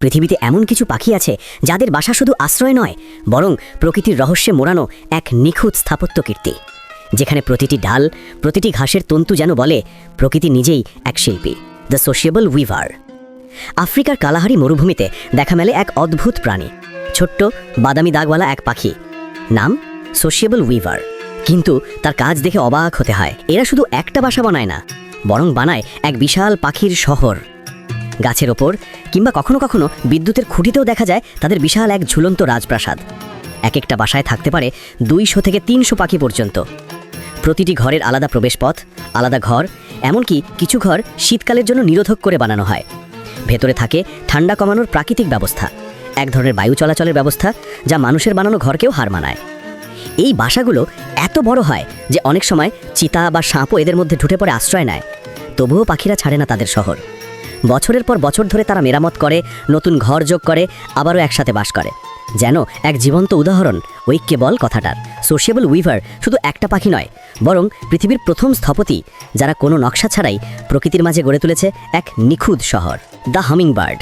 পৃথিবীতে এমন কিছু পাখি আছে যাদের বাসা শুধু আশ্রয় নয়, বরং প্রকৃতির রহস্যে মোড়ানো এক নিখুঁত স্থাপত্য কীর্তি। যেখানে প্রতিটি ডাল, প্রতিটি ঘাসের তন্তু যেন বলে, প্রকৃতি নিজেই এক শিল্পী, দ্য সোশিয়েবল উইভার। আফ্রিকার কালাহারি মরুভূমিতে দেখা মেলে এক অদ্ভুত প্রাণী, ছোট্ট, বাদামি দাগওয়ালা এক পাখি, নাম সোশিয়েবল উইভার। কিন্তু তার কাজ দেখে অবাক হতে হয়, এরা শুধু একটা বাসা বানায় না, বরং বানায় এক বিশাল পাখির শহর। গাছের ওপর কিংবা কখনো কখনো বিদ্যুতের খুঁটিতেও দেখা যায় তাদের বিশাল এক ঝুলন্ত রাজপ্রাসাদ। এক একটা বাসায় থাকতে পারে দুইশো থেকে তিনশো পাখি পর্যন্ত। প্রতিটি ঘরের আলাদা প্রবেশপথ, আলাদা ঘর, এমনকি কিছু ঘর শীতকালের জন্য নিরোধক করে বানানো হয়। ভেতরে থাকে ঠান্ডা কমানোর প্রাকৃতিক ব্যবস্থা, এক ধরনের বায়ু চলাচলের ব্যবস্থা যা মানুষের বানানো ঘরকেও হার মানায়। এই বাসাগুলো এত বড় হয় যে অনেক সময় চিতা বা সাপও এদের মধ্যে ঢুটে পড়ে আশ্রয় নেয়, তবুও পাখিরা ছাড়ে না তাদের শহর। বছরের পর বছর ধরে তারা মেরামত করে, নতুন ঘর যোগ করে, আবারও একসাথে বাস করে। যেন এক জীবন্ত উদাহরণ, ঐক্যে বল কথাটার। সোশিয়েবল উইভার শুধু একটা পাখি নয়, বরং পৃথিবীর প্রথম স্থপতি, যারা কোনো নকশা ছাড়াই প্রকৃতির মাঝে গড়ে তুলেছে এক নিখুঁত শহর, দ্য হামিং বার্ড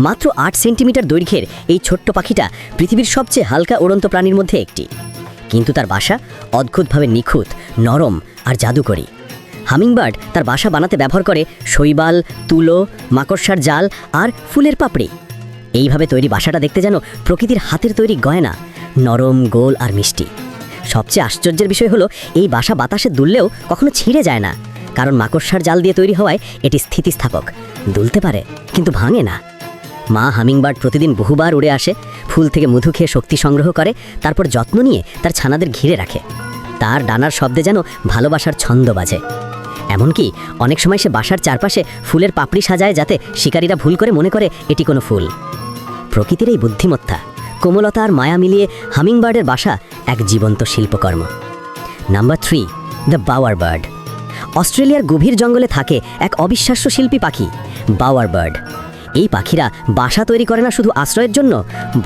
মাত্র আট সেন্টিমিটার দৈর্ঘ্যের এই ছোট্ট পাখিটা পৃথিবীর সবচেয়ে হালকা উড়ন্ত প্রাণীর মধ্যে একটি। কিন্তু তার বাসা অদ্ভুতভাবে নিখুঁত, নরম আর জাদুকরী। হামিংবার্ড তার বাসা বানাতে ব্যবহার করে শৈবাল, তুলো, মাকড়সার জাল আর ফুলের পাপড়ি। এইভাবে তৈরি বাসাটা দেখতে যেন প্রকৃতির হাতের তৈরি গয়না, নরম, গোল আর মিষ্টি। সবচেয়ে আশ্চর্যের বিষয় হলো, এই বাসা বাতাসে দুললেও কখনো ছিঁড়ে যায় না। কারণ মাকড়সার জাল দিয়ে তৈরি হওয়ায় এটি স্থিতিস্থাপক। দুলতে পারে, কিন্তু ভাঙে না। মা হামিংবার্ড প্রতিদিন বহুবার উড়ে আসে, ফুল থেকে মধু খেয়ে শক্তি সংগ্রহ করে, তারপর যত্ন নিয়ে তার ছানাদের ঘিরে রাখে। তার ডানার শব্দে যেন ভালোবাসার ছন্দ বাজে। এমনকি অনেক সময় সে বাসার চারপাশে ফুলের পাপড়ি সাজায় যাতে শিকারীরা ভুল করে মনে করে এটি কোনো ফুল। প্রকৃতির এই বুদ্ধিমত্তা, কোমলতা আর মায়া মিলিয়ে হামিংবার্ডের বাসা এক জীবন্ত শিল্পকর্ম। Number three, the bower bird. অস্ট্রেলিয়ার গভীর জঙ্গলে থাকে এক অবিশ্বাস্য শিল্পী পাখি, বাওয়ার বার্ড। এই পাখিরা বাসা তৈরি করে না শুধু আশ্রয়ের জন্য,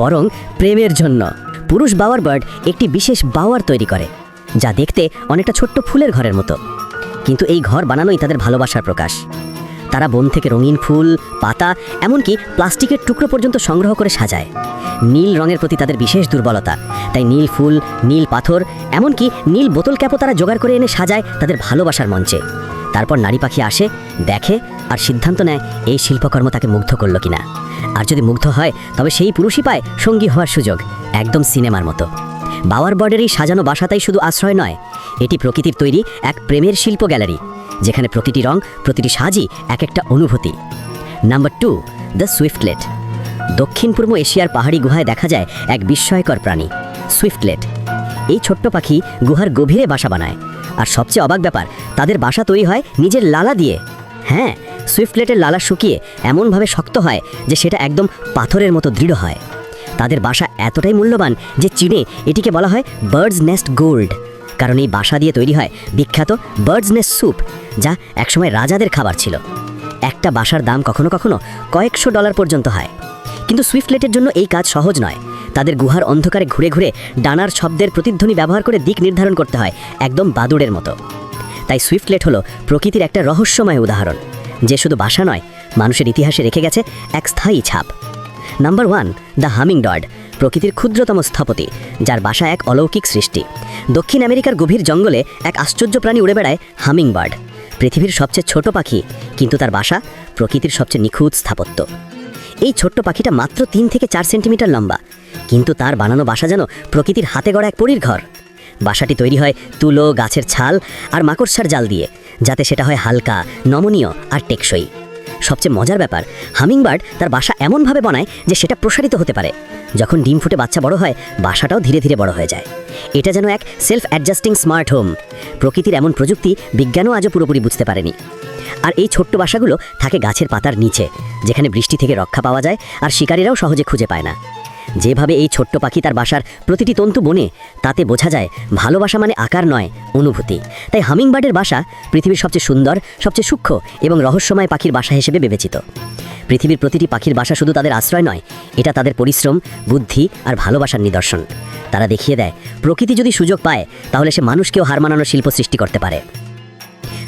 বরং প্রেমের জন্য। পুরুষ বাওয়ার বার্ড একটি বিশেষ বাওয়ার তৈরি করে, যা দেখতে অনেকটা ছোট্ট ফুলের ঘরের মতো। কিন্তু এই ঘর বানানোই তাদের ভালোবাসার প্রকাশ। তারা বন থেকে রঙিন ফুল, পাতা, এমনকি প্লাস্টিকের টুকরো পর্যন্ত সংগ্রহ করে সাজায়। নীল রঙের প্রতি তাদের বিশেষ দুর্বলতা। তাই নীল ফুল, নীল পাথর, এমনকি নীল বোতল ক্যাপও তারা জোগাড় করে এনে সাজায় তাদের ভালোবাসার মঞ্চে। তারপর নারী পাখি আসে, দেখে আর সিদ্ধান্ত নেয় এই শিল্পকর্ম তাকে মুগ্ধ করল কিনা। আর যদি মুগ্ধ হয়, তবে সেই পুরুষই পায় সঙ্গী হওয়ার সুযোগ, একদম সিনেমার মতো। বাওয়ার বর্ডের এই সাজানো বাসাতাই শুধু আশ্রয় নয় এটি প্রকৃতির তৈরি এক প্রেমের শিল্প গ্যালারি, যেখানে প্রতিটি রং, প্রতিটি সাজই এক একটা অনুভূতি। Number two, the swiftlet. দক্ষিণ পূর্ব এশিয়ার পাহাড়ি গুহায় দেখা যায় এক বিস্ময়কর প্রাণী, সুইফটলেট। এই ছোট্ট পাখি গুহার গভীরে বাসা বানায়, আর সবচেয়ে অবাক ব্যাপার, তাদের বাসা তৈরি হয় নিজের লালা দিয়ে। হ্যাঁ সুইফটলেটের লালা শুকিয়ে এমনভাবে শক্ত হয় যে সেটা একদম পাথরের মতো দৃঢ় হয়। তাদের বাসা এতটাই মূল্যবান যে চীনে এটিকে বলা হয় বার্ডস নেস্ট গোল্ড কারণ এই বাসা দিয়ে তৈরি হয় বিখ্যাত বার্ডসনেস স্যুপ যা একসময় রাজাদের খাবার ছিল। একটা বাসার দাম কখনো কখনো কয়েকশো ডলার পর্যন্ত হয়। কিন্তু সুইফটলেটের জন্য এই কাজ সহজ নয়। তাদের গুহার অন্ধকারে ঘুরে ঘুরে ডানার শব্দের প্রতিধ্বনি ব্যবহার করে দিক নির্ধারণ করতে হয়, একদম বাদুড়ের মতো। তাই সুইফটলেট হলো প্রকৃতির একটা রহস্যময় উদাহরণ। যে শুধু বাসা নয়, মানুষের ইতিহাসে রেখে গেছে এক স্থায়ী ছাপ। নাম্বার ওয়ান দ্য হামিং ডড প্রকৃতির ক্ষুদ্রতম স্থপতি, যার বাসা এক অলৌকিক সৃষ্টি। দক্ষিণ আমেরিকার গভীর জঙ্গলে এক আশ্চর্য প্রাণী উড়ে বেড়ায় হামিং বার্ড পৃথিবীর সবচেয়ে ছোট পাখি, কিন্তু তার বাসা প্রকৃতির সবচেয়ে নিখুঁত স্থাপত্য। এই ছোট্ট পাখিটা মাত্র তিন থেকে চার সেন্টিমিটার লম্বা, কিন্তু তার বানানো বাসা যেন প্রকৃতির হাতে গড়া এক পরীর ঘর। বাসাটি তৈরি হয় তুলো, গাছের ছাল আর মাকড়সার জাল দিয়ে, যাতে সেটা হয় হালকা, নমনীয় আর টেকসই। সবচেয়ে মজার ব্যাপার, হামিংবার্ড তার বাসা এমনভাবে বানায় যে সেটা প্রসারিত হতে পারে। যখন ডিম ফুটে বাচ্চা বড় হয়, বাসাটাও ধীরে ধীরে বড় হয়ে যায়। এটা যেন এক সেলফ অ্যাডজাস্টিং স্মার্ট হোম প্রকৃতির এমন প্রযুক্তি বিজ্ঞানও আজও পুরোপুরি বুঝতে পারেনি। আর এই ছোট্ট বাসাগুলো থাকে গাছের পাতার নিচে, যেখানে বৃষ্টি থেকে রক্ষা পাওয়া যায় আর শিকারীরাও সহজে খুঁজে পায় না। যেভাবে এই ছোট্ট পাখি তার বাসার প্রতিটি তন্তু বনে, তাতে বোঝা যায় ভালোবাসা মানে আকার নয় অনুভূতি। তাই হামিংবার্ডের বাসা পৃথিবীর সবচেয়ে সুন্দর, সবচেয়ে সূক্ষ্ম এবং রহস্যময় পাখির বাসা হিসেবে বিবেচিত। পৃথিবীর প্রতিটি পাখির বাসা শুধু তাদের আশ্রয় নয়, এটা তাদের পরিশ্রম, বুদ্ধি আর ভালোবাসার নিদর্শন। তারা দেখিয়ে দেয়, প্রকৃতি যদি সুযোগ পায়, তাহলে সে মানুষকেও হার মানানোর শিল্প সৃষ্টি করতে পারে।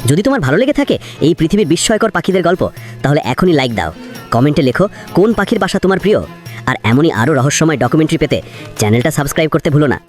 যদি তোমার ভালো লেগে থাকে এই পৃথিবীর বিস্ময়কর পাখিদের গল্প, তাহলে এখনই লাইক দাও। কমেন্টে লেখো, কোন পাখির বাসা তোমার প্রিয়? আর এমনই আরও রহস্যময় ডকুমেন্টারি পেতে চ্যানেলটা সাবস্ক্রাইব করতে ভুলো না।